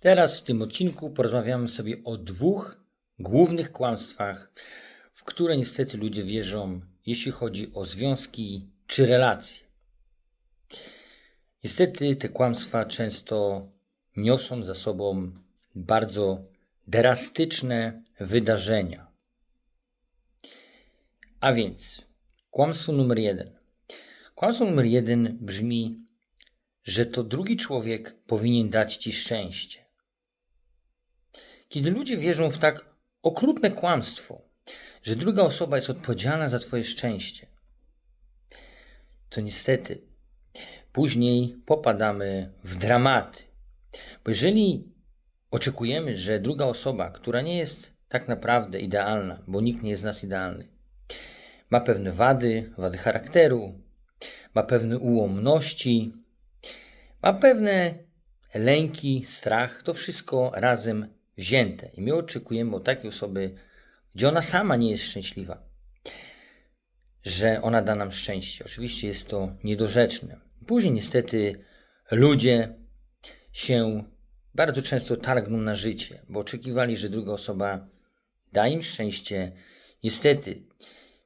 Teraz w tym odcinku porozmawiamy sobie o dwóch głównych kłamstwach, w które niestety ludzie wierzą, jeśli chodzi o związki czy relacje. Niestety te kłamstwa często niosą za sobą bardzo drastyczne wydarzenia. A więc kłamstwo numer jeden. Kłamstwo numer jeden brzmi, że to drugi człowiek powinien dać ci szczęście. Kiedy ludzie wierzą w tak okrutne kłamstwo, że druga osoba jest odpowiedzialna za twoje szczęście, to niestety później popadamy w dramaty. Bo jeżeli oczekujemy, że druga osoba, która nie jest tak naprawdę idealna, bo nikt nie jest z nas idealny, ma pewne wady, wady charakteru, ma pewne ułomności, ma pewne lęki, strach, to wszystko razem wzięte. I my oczekujemy od takiej osoby, gdzie ona sama nie jest szczęśliwa, że ona da nam szczęście. Oczywiście jest to niedorzeczne. Później niestety ludzie się bardzo często targną na życie, bo oczekiwali, że druga osoba da im szczęście. Niestety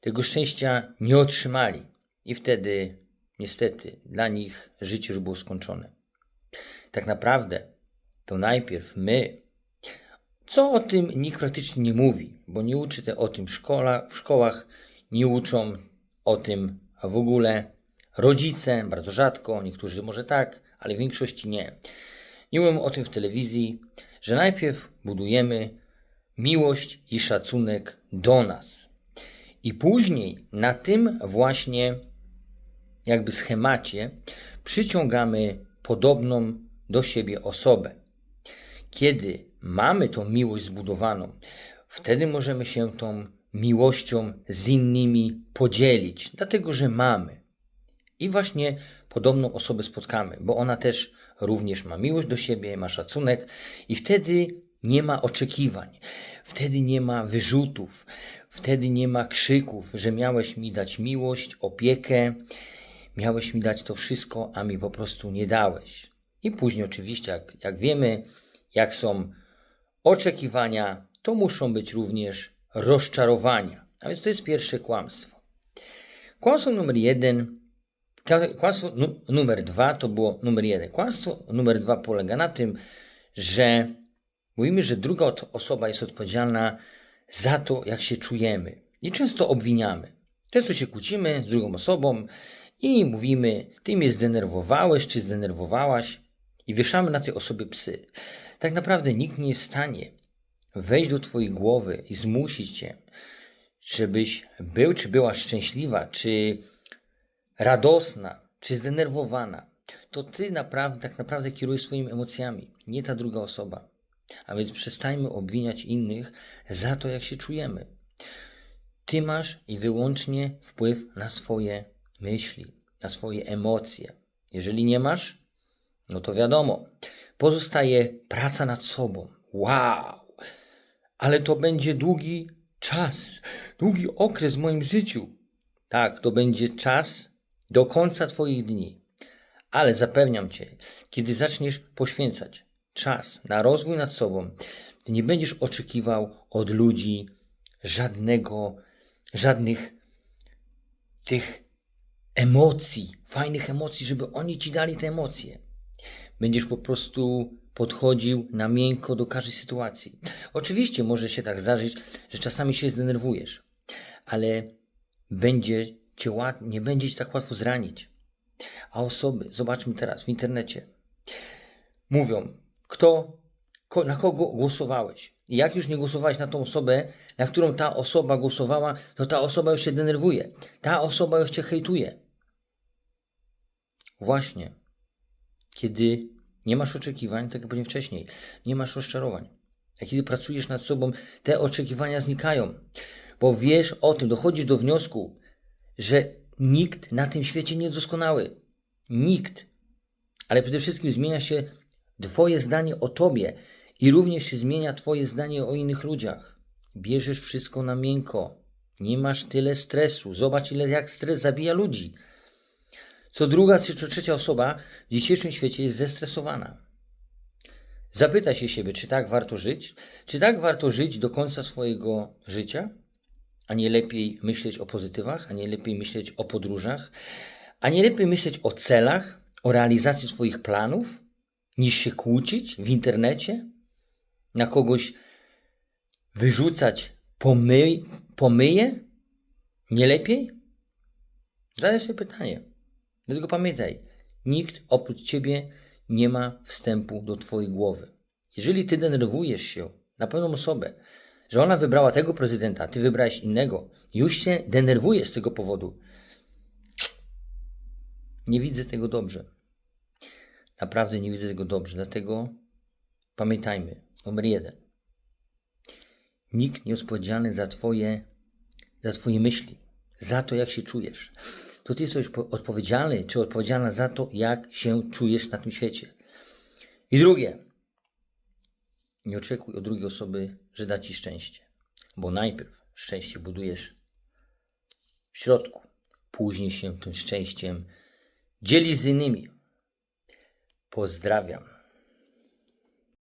tego szczęścia nie otrzymali i wtedy niestety dla nich życie już było skończone. Tak naprawdę to najpierw my, co o tym nikt praktycznie nie mówi, bo nie uczy te o tym szkola, w szkołach, nie uczą o tym w ogóle rodzice, bardzo rzadko, niektórzy może tak, ale w większości nie. Nie mówią o tym w telewizji, że najpierw budujemy miłość i szacunek do nas. I później na tym właśnie jakby schemacie przyciągamy podobną do siebie osobę. Kiedy mamy tą miłość zbudowaną, wtedy możemy się tą miłością z innymi podzielić, dlatego że mamy. I właśnie podobną osobę spotkamy, bo ona też również ma miłość do siebie, ma szacunek, i wtedy nie ma oczekiwań, wtedy nie ma wyrzutów, wtedy nie ma krzyków, że miałeś mi dać miłość, opiekę, miałeś mi dać to wszystko, a mi po prostu nie dałeś. I później, oczywiście, jak, jak wiemy, jak są oczekiwania, to muszą być również rozczarowania. A więc to jest pierwsze kłamstwo. Kłamstwo numer jeden, kłamstwo nu, numer dwa to było numer jeden. Kłamstwo numer dwa polega na tym, że mówimy, że druga osoba jest odpowiedzialna za to, jak się czujemy. I często obwiniamy. Często się kłócimy z drugą osobą i mówimy, ty mnie zdenerwowałeś, czy zdenerwowałaś, i wieszamy na tej osobie psy. Tak naprawdę nikt nie jest w stanie wejść do twojej głowy i zmusić cię, żebyś był czy była szczęśliwa, czy radosna, czy zdenerwowana. To ty naprawdę, tak naprawdę kierujesz swoimi emocjami, nie ta druga osoba. A więc przestańmy obwiniać innych za to, jak się czujemy. Ty masz i wyłącznie wpływ na swoje myśli, na swoje emocje. Jeżeli nie masz, no to wiadomo, pozostaje praca nad sobą. Wow! Ale to będzie długi czas, długi okres w moim życiu. Tak, to będzie czas do końca Twoich dni. Ale zapewniam Cię, kiedy zaczniesz poświęcać czas na rozwój nad sobą, nie będziesz oczekiwał od ludzi żadnego, żadnych tych emocji, fajnych emocji, żeby oni ci dali te emocje. Będziesz po prostu podchodził na miękko do każdej sytuacji. Oczywiście może się tak zdarzyć, że czasami się zdenerwujesz, ale będzie cię nie będzie cię tak łatwo zranić. A osoby, zobaczmy teraz w internecie, mówią, kto, ko, na kogo głosowałeś. I jak już nie głosowałeś na tą osobę, na którą ta osoba głosowała, to ta osoba już się denerwuje. Ta osoba już cię hejtuje. Właśnie. Kiedy nie masz oczekiwań, tak jak powiedziałem wcześniej, nie masz rozczarowań. A kiedy pracujesz nad sobą, te oczekiwania znikają. Bo wiesz o tym, dochodzisz do wniosku, że nikt na tym świecie nie jest doskonały. Nikt. Ale przede wszystkim zmienia się Twoje zdanie o Tobie i również się zmienia Twoje zdanie o innych ludziach. Bierzesz wszystko na miękko. Nie masz tyle stresu. Zobacz, ile jak stres zabija ludzi. Co druga czy trzecia osoba w dzisiejszym świecie jest zestresowana. Zapytaj się siebie, czy tak warto żyć? Czy tak warto żyć do końca swojego życia? A nie lepiej myśleć o pozytywach, a nie lepiej myśleć o podróżach, a nie lepiej myśleć o celach, o realizacji swoich planów, niż się kłócić w internecie, na kogoś wyrzucać pomy pomyje? Nie lepiej? Zadaj sobie pytanie. Dlatego pamiętaj, nikt oprócz ciebie nie ma wstępu do twojej głowy. Jeżeli ty denerwujesz się na pewną osobę, że ona wybrała tego prezydenta, ty wybrałeś innego, już się denerwujesz z tego powodu. Nie widzę tego dobrze. Naprawdę nie widzę tego dobrze. Dlatego pamiętajmy, numer jeden. Nikt nie jest odpowiedzialny za twoje, za twoje myśli, za to, jak się czujesz. To ty jesteś po- odpowiedzialny, czy odpowiedzialna za to, jak się czujesz na tym świecie. I drugie, nie oczekuj od drugiej osoby, że da ci szczęście, bo najpierw szczęście budujesz w środku, później się tym szczęściem dzieli z innymi. Pozdrawiam.